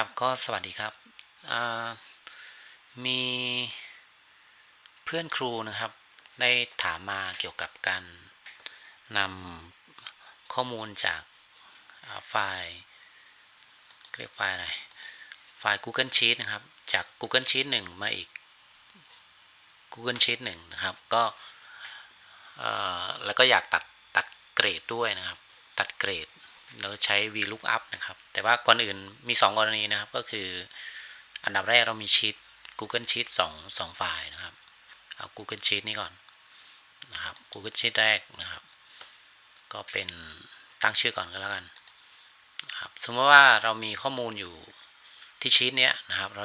ครับก็สวัสดีครับ มีเพื่อนครูนะครับ ได้ถามมาเกี่ยวกับการนำข้อมูลจากไฟล์เรียกไฟล์อะไรไฟล์ Google Sheet นะครับ จาก Google Sheet 1 มาอีก Google Sheet 1 นะครับ ก็แล้วก็อยากตัดตัดเกรดด้วยนะครับ ตัดเกรด เราใช้ VLOOKUP นะครับ แต่ว่าก่อนอื่นมี 2 กรณีนะครับ ก็คืออันดับแรกเรามีชีต Google Sheet 2 2ไฟล์นะครับ เอา Google Sheet นี้ก่อนนะครับ Google Sheet แรกนะครับ ก็เป็นตั้งชื่อก่อนก็แล้วกันนะครับสมมติว่าเรามีข้อมูลอยู่ที่ชีตเนี้ยนะครับ เรา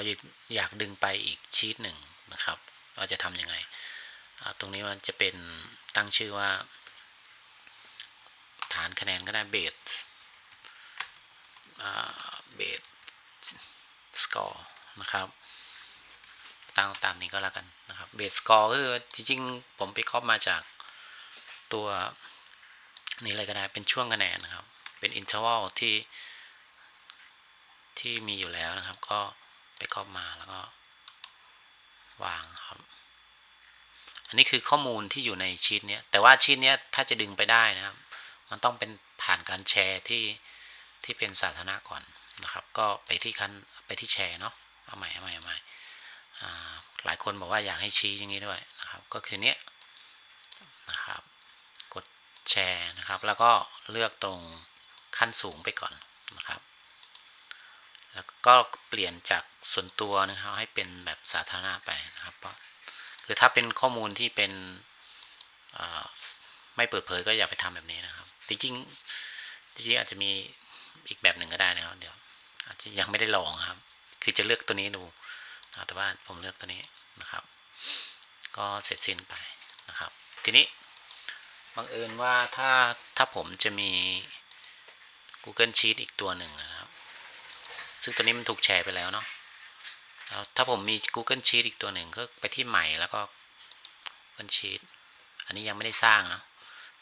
อยากดึงไปอีกชีตหนึ่งนะครับ เราจะทำยังไง ตรงนี้มันจะเป็นตั้งชื่อว่า ฐานคะแนนก็ได้เบส เบสสกอร์นะครับ ตั้งตามนี้ก็แล้วกันนะครับเบสสกอร์คือจริงๆ ผมไปครอบมาจากตัวนี้เลยก็ได้เป็นช่วงคะแนนนะครับ เป็นอินเทอร์วัลที่ที่มีอยู่แล้วนะครับ ก็ไปครอบมาแล้วก็วางครับ อันนี้คือข้อมูลที่อยู่ในชีตเนี้ยแต่ว่าชีตเนี้ยถ้าจะดึงไปได้นะครับ มันต้องเป็นผ่านการแชร์ที่ ที่เป็นสาธารณะก่อนนะครับ ก็ไปที่คันไปที่แชร์เนาะเอาใหม่เอาใหม่เอาใหม่อ่าหลายคนบอกว่าอยากให้ชี้อย่างนี้ด้วยนะครับ ก็คือเนี้ยนะครับกดแชร์นะครับ แล้วก็เลือกตรงขั้นสูงไปก่อนนะครับ แล้วก็เปลี่ยนจากส่วนตัวนะครับให้เป็นแบบสาธารณะไปนะครับเพราะคือถ้าเป็นข้อมูลที่เป็นอ่าไม่เปิดเผยก็อย่าไปทำแบบนี้นะครับจริงจริงอาจจะมี อีกแบบหนึ่งก็ได้นะครับ เดี๋ยว อาจจะยังไม่ได้ลองครับ คือจะเลือกตัวนี้ดูนะแต่ว่าผมเลือกตัวนี้นะครับ ก็เสร็จสิ้นไปนะครับ ทีนี้บังเอิญว่าถ้าถ้าผมจะมี Google Sheet อีกตัวหนึ่งนะครับ ซึ่งตัวนี้มันถูกแชร์ไปแล้วเนาะแล้วถ้าผมมี Google Sheet อีกตัวหนึ่งก็ไปที่ใหม่แล้วก็ Google Sheet อันนี้ยังไม่ได้สร้างเนาะ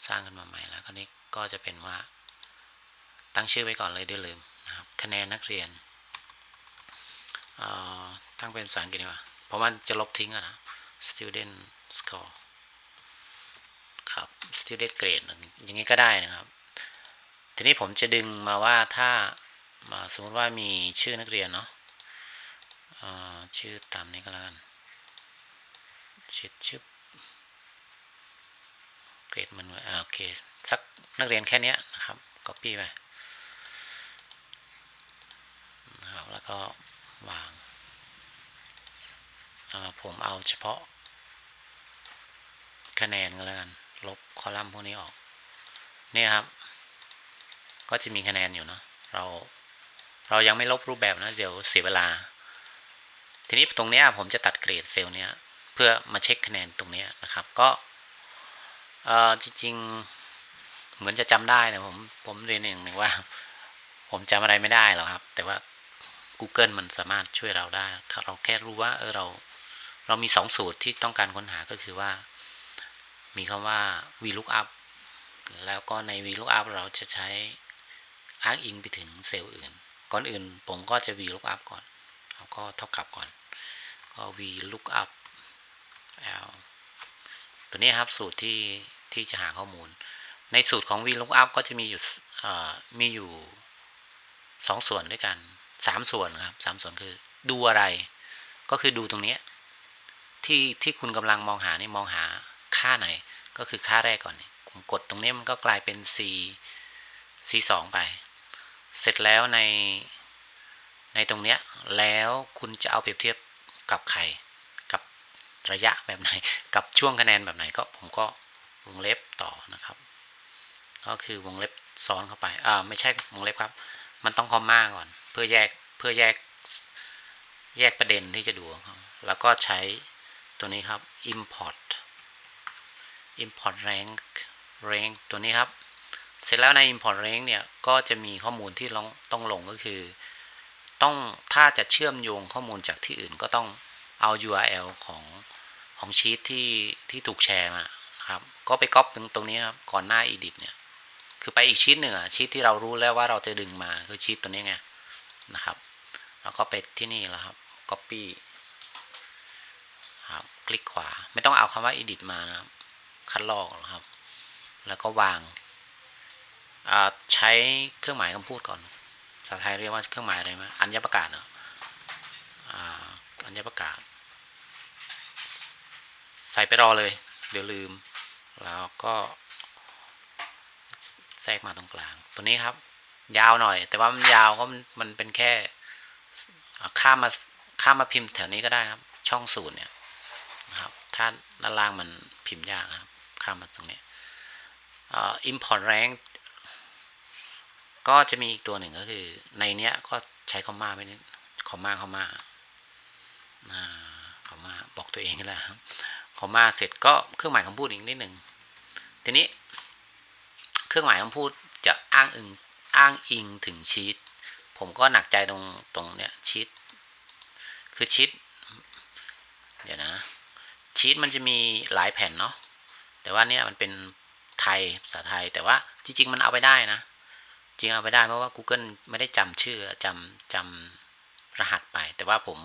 สร้างขึ้นมาใหม่แล้วคราวนี้ก็จะเป็นว่า ตั้งชื่อไว้ก่อนเลยเดี๋ยวลืมนะครับคะแนนนักเรียนตั้งเป็นภาษาอังกฤษดีกว่าเพราะมันจะลบทิ้งอะนะ student score ครับ student grade อย่างนี้ก็ได้นะครับ ทีนี้ผมจะดึงมาว่าถ้าสมมติว่ามีชื่อนักเรียนเนาะชื่อตามนี้ก็แล้วกันชื่อชื่อเกรดมันโอเค สักนักเรียนแค่นี้นะครับ copy ไปนะครับ แล้วก็วางผมเอาเฉพาะ คะแนนก็แล้วกัน ลบคอลัมน์พวกนี้ออก เนี่ยครับ ก็จะมีคะแนนอยู่เนาะเราเรายังไม่ลบรูปแบบนะ เดี๋ยวเสียเวลา ทีนี้ตรงนี้ผมจะตัดเกรดเซลล์เนี้ยเพื่อมาเช็คคะแนนตรงนี้นะครับ ก็จริงๆ เหมือนจะจำได้นะผมผมเรียนเองหนึ่งว่า ผมจำอะไรไม่ได้หรอกครับ แต่ว่า Google มันสามารถช่วยเราได้ เราแค่รู้ว่าเออเราเรามี 2 สูตรที่ต้องการค้นหาก็คือว่า มีคำว่า VLOOKUP แล้วก็ใน VLOOKUP เราจะใช้อ้างอิงไปถึงเซลล์อื่น ก่อนอื่นผมก็จะ VLOOKUP ก่อน แล้วก็เท่ากับก่อน ก็ VLOOKUP L ตัวนี้ครับสูตรที่ที่จะหาข้อมูล ในสูตรของ VLOOKUP ก็จะมีอยู่มีอยู่ 2 ส่วนด้วยกัน 3ส่วนครับ3ส่วนคือดูอะไร ก็คือดูตรงนี้ที่ที่คุณกำลังมองหานี่มองหาค่าไหน ก็คือค่าแรกก่อนผมกดตรงนี้มันก็กลายเป็น C C 2ไป เสร็จแล้วในในตรงเนี้ยแล้วคุณจะเอาเปรียบเทียบกับใคร กับระยะแบบไหน กับช่วงคะแนนแบบไหนก็ผมก็วงเล็บต่อนะครับ ก็คือวงเล็บซ้อนเข้าไปอ่าไม่ใช่วงเล็บครับ มันต้องคอมมาก่อน เพื่อแยกเพื่อแยกแยกประเด็นที่จะดูแล้วก็ใช้ตัวนี้ครับ import import rank rank ตัวนี้ครับ เสร็จแล้วใน import rank เนี่ย ก็จะมีข้อมูลที่ต้องต้องลงก็คือ ต้องถ้าจะเชื่อมโยงข้อมูลจากที่อื่นก็ต้องเอา URL ของของชีตที่ที่ถูกแชร์มาครับ ก็ไปก๊อปตรงตรงนี้ครับ ก่อนหน้า edit เนี่ย คือไปอีกชีตหนึ่งอะชีตที่เรารู้แล้วว่าเราจะดึงมาคือชีตตัวนี้ไงนะครับเราก็ไปที่นี่แล้วครับ copy ครับคลิกขวาไม่ต้องเอาคำว่า edit มานะครับ คัดลอกนะครับ แล้วก็วางอ่าใช้เครื่องหมายคำพูดก่อนภาษาไทยเรียกว่าเครื่องหมายอะไรไหมอัญญประกาศเนาะอ่าอัญญประกาศ ใส่ไปรอเลย เดี๋ยวลืม แล้วก็ แทรกมาตรงกลาง ตัวนี้ครับ ยาวหน่อย แต่ว่ามันยาวก็มันมันเป็นแค่ข้ามมาข้ามมาพิมพ์แถวนี้ก็ได้ครับ ช่องศูนย์เนี่ยนะครับ ถ้าด้านล่างมันพิมพ์ยากครับ ข้ามมาตรงนี้อ่า import rank ก็จะมีอีกตัวหนึ่งก็คือในเนี้ยก็ใช้คอมมาไม่นิดคอมมาคอมมาคอมมาบอกตัวเองนี่แหละครับคอมมาเสร็จก็เครื่องหมายคำพูดอีกนิดหนึ่งทีนี้ เครื่องหมายคำพูดจะอ้างอิงอ้างอิงถึงชีตผมก็หนักใจตรงตรงเนี้ยชีตคือชีตเดี๋ยวนะชีตมันจะมีหลายแผ่นเนาะแต่ว่าเนี่ยมันเป็นไทยภาษาไทยแต่ว่าจริง ๆ มันเอาไปได้นะ จริงเอาไปได้เพราะว่า Google ไม่ได้จำชื่อจำจำรหัสไป แต่ว่าผม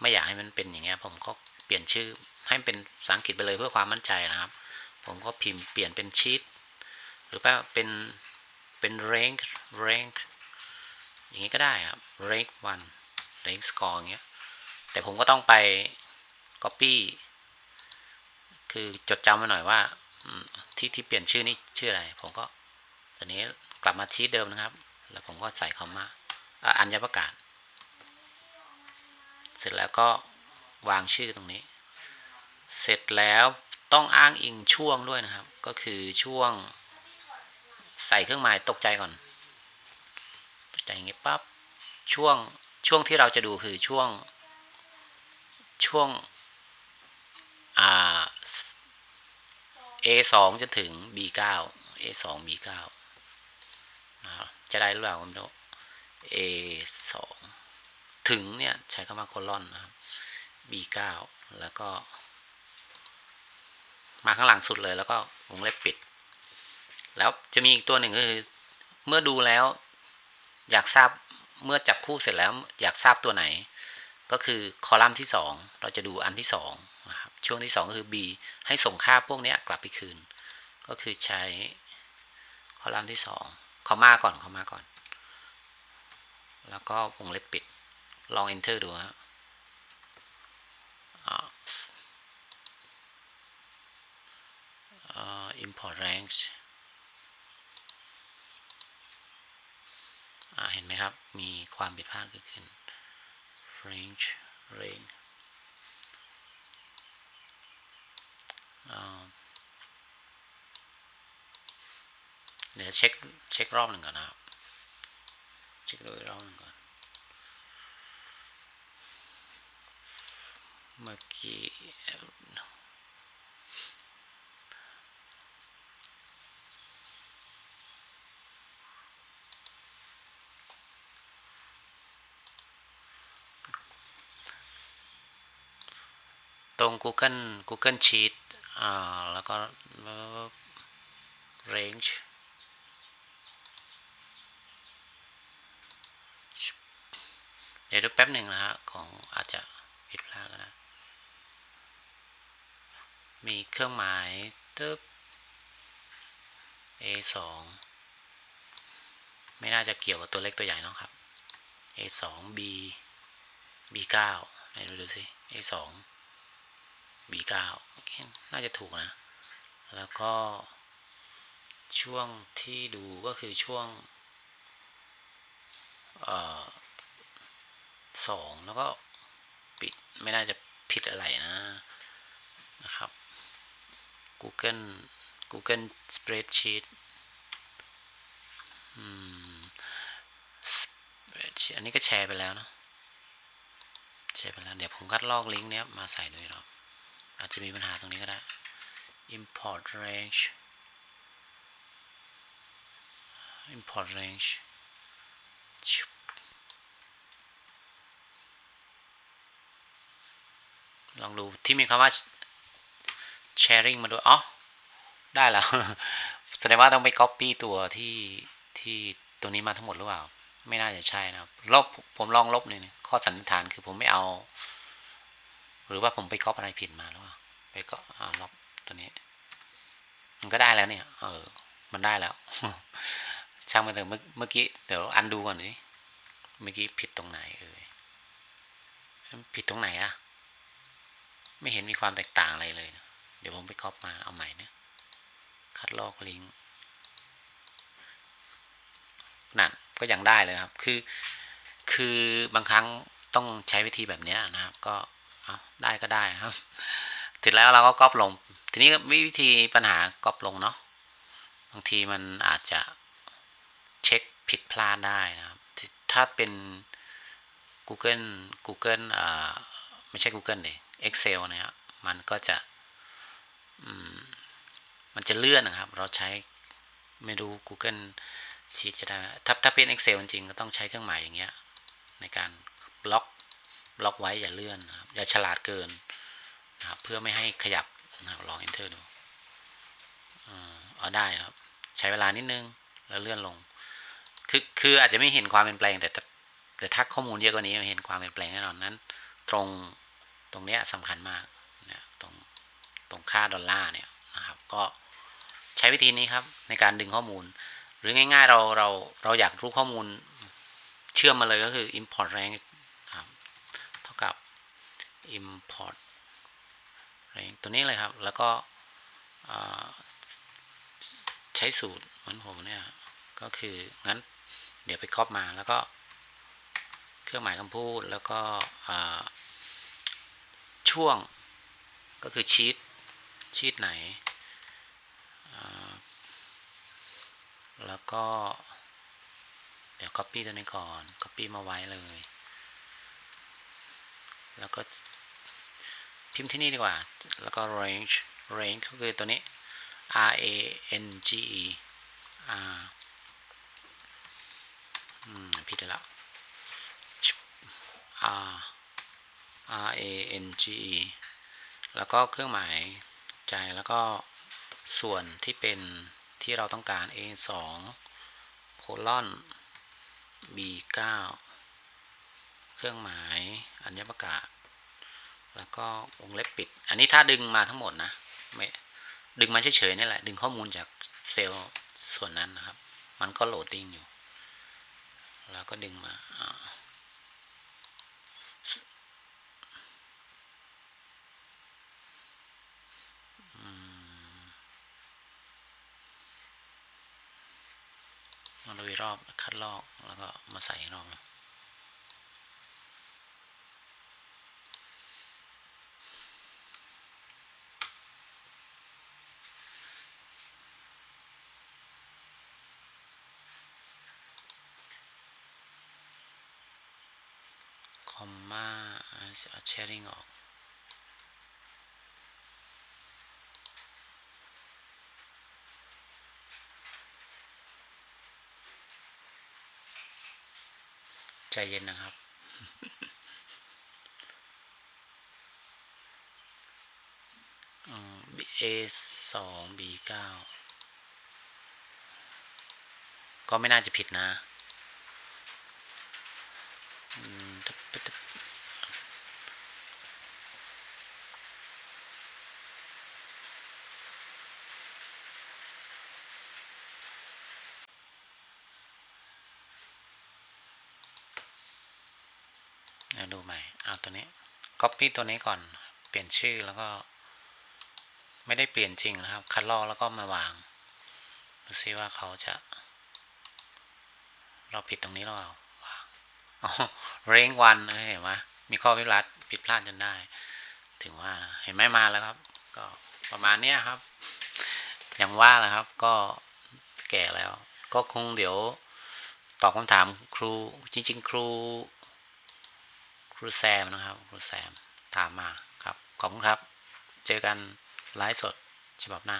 ไม่อยากให้มันเป็นอย่างเงี้ยผมก็เปลี่ยนชื่อให้มันเป็นภาษาอังกฤษไปเลยเพื่อความมั่นใจนะครับ ผมก็พิมพ์เปลี่ยนเป็นชีต รือว่าเป็นเป็น rank rank อย่างงี้ก็ได้ครับ rank 1 rank score อย่างเงี้ยแต่ผมก็ต้องไป copy คือจดจำมาหน่อยว่าที่ที่เปลี่ยนชื่อนี่ชื่ออะไร ผมก็ตอนนี้กลับมาที่เดิมนะครับ แล้วผมก็ใส่คอมมาอัญญประกาศ เสร็จแล้วก็วางชื่อตรงนี้ เสร็จแล้วต้องอ้างอิงช่วงด้วยนะครับ ก็คือช่วง ใส่เครื่องหมายตกใจก่อนตกใจอย่างงี้ปั๊บช่วงช่วงที่เราจะดูคือช่วงช่วงอ่า A 2 จนถึง B 9 A 2 B 9 จะได้หรือเปล่าผมไม่รู้ A 2 ถึงเนี่ยใช้คำว่าโคลอนนะครับ B 9 แล้วก็ มาข้างหลังสุดเลยแล้วก็วงเล็บปิด แล้วจะมีอีกตัวหนึ่งคือ เมื่อดูแล้ว อยากทราบเมื่อจับคู่เสร็จแล้ว อยากทราบตัวไหน ก็คือคอลัมน์ที่ 2 เราจะดูอันที่2นะครับช่วงที่ 2 ก็คือ B ให้ส่งค่าพวกนี้กลับไปคืน ก็คือใช้คอลัมน์ที่2คอมมาก่อนคอมมาก่อน แล้วก็วงเล็บปิดลอง enter ดูครับอ่าอ่า import range อ่า เห็นไหมครับ มีความผิดพลาดเกิดขึ้น range range อ่าเดี๋ยวเช็คเช็ครอบหนึ่งก่อนนะครับ เช็คดูรอบหนึ่งก่อน เมื่อกี้ รง Google Google Sheet อ่าแล้วก็ range เดี๋ยวดูแป๊บหนึ่งนะฮะของอาจจะผิดพลาดนะมีเครื่องหมายตึ๊บ A2 ไม่น่าจะเกี่ยวกับตัวเล็กตัวใหญ่นะครับ A2 B B9 ไหนดูดูสิ A2 B9 น่าจะถูกนะ แล้วก็ช่วงที่ดูก็คือช่วงสองแล้วก็ปิดไม่น่าจะผิดอะไรนะนะครับ Google Google Spreadsheet อันนี้ก็แชร์ไปแล้วเนาะแชร์ไปแล้ว เดี๋ยวผมกัดลอกลิงก์เนี้ยมาใส่ด้วยเราบ อาจจะมีปัญหาตรงนี้ก็ได้ import range import range ลองดูที่มีคำว่า sharing มาดูอ๋อได้แล้ว แสดงว่าต้องไป copy ตัวที่ที่ตัวนี้มาทั้งหมดหรือเปล่า ไม่น่าจะใช่นะครับลบผมลองลบนี่ข้อสันนิษฐานคือผมไม่เอา หรือว่าผมไปก๊อปอะไรผิดมาหรือเปล่า ไปก็อ่าลบตัวนี้ มันก็ได้แล้วเนี่ย เออ มันได้แล้ว ช่างมันเถอะเมื่อเมื่อกี้ เดี๋ยวอันดูก่อนดิเมื่อกี้ผิดตรงไหนเอ่ยผิดตรงไหนอะไม่เห็นมีความแตกต่างอะไรเลย เดี๋ยวผมไปก๊อปมาเอาใหม่เนี่ยคัดลอกลิงก์นั่นก็ยังได้เลยครับ คือ คือบางครั้งต้องใช้วิธีแบบนี้นะครับ ก็เอาได้ก็ได้ครับ เสร็จแล้วเราก็ก๊อปลง ทีนี้วิธีปัญหาก๊อปลงเนาะบางทีมันอาจจะเช็คผิดพลาดได้นะครับ ถ้าเป็น Google Google อ่าไม่ใช่ Google เลย Excel นะครับมันก็จะมันจะเลื่อนนะครับ เราใช้ไม่รู้ Google Sheet จะได้ถ้าถ้าเป็น Excel จริงก็ต้องใช้เครื่องหมายอย่างเงี้ยในการบล็อกบล็อกไว้อย่าเลื่อนนะครับอย่าฉลาดเกิน นะครับเพื่อไม่ให้ขยับนะครับลอง Enter ดูเอาได้ครับ ใช้เวลานิดนึงแล้วเลื่อนลง คือคืออาจจะไม่เห็นความเปลี่ยนแปลง แต่แต่ถ้าข้อมูลเยอะกว่านี้เห็นความเปลี่ยนแปลงแน่นอนนั้น ตรงตรงเนี้ยสำคัญมากนี่ยตรงตรงค่าดอลลาร์เนี่ยนะครับ ก็ใช้วิธีนี้ครับในการดึงข้อมูล หรือง่ายๆเราเราเราอยากรู้ข้อมูลเชื่อมมาเลยก็คือ import rank ครับเท่ากับ import ตัวนี้เลยครับ แล้วก็ใช้สูตรเหมือนผมเนี่ยก็คืองั้นเดี๋ยวไปครอบมาแล้วก็เครื่องหมายคำพูดแล้วก็ช่วงก็คือชีตชีตไหน แล้วก็ เดี๋ยว Copy ตัวนี้ก่อน Copy มาไว้เลย แล้วก็ พิมพ์ที่นี่ดีกว่า แล้วก็ range range ก็คือตัวนี้ R A N G E R อืมผิดแล้ว R R A N G E แล้วก็เครื่องหมายใจแล้วก็ส่วนที่เป็นที่เราต้องการ A 2โคลอน B 9เครื่องหมายอัญญประกาศ แล้วก็วงเล็บปิด อันนี้ถ้าดึงมาทั้งหมดนะไม่ดึงมาเฉยๆนี่แหละ ดึงข้อมูลจากเซลล์ส่วนนั้นนะครับ มันก็โหลดดิ้งอยู่ แล้วก็ดึงมามาดูรอบคัดลอกแล้วก็มาใส่รอบคอมมา เอาแชร์ริงออก ใจเย็นนะครับ A สอง B เก้าก็ไม่น่าจะผิดนะเดี๋ยวดูใหม่ เอา ตัวนี้ Copy ตัวนี้ก่อน เปลี่ยนชื่อแล้วก็ ไม่ได้เปลี่ยนจริงนะครับ คัดลอกแล้วก็มาวาง ดูซิว่าเขาจะ เราผิดตรงนี้หรือเปล่าวางเร่งวันเห็นไหมมีข้อพิพาทผิดพลาดจนได้ ถึงว่าเห็นไหมมาแล้วครับ ก็ประมาณนี้ครับ อย่างว่าแหละครับ ก็แก่แล้ว ก็คงเดี๋ยวตอบคำถามครูจริงๆ ครู ครูแซมนะครับครูแซม ถามมาครับ ขอบคุณครับ เจอกันไลฟ์สดฉบับหน้า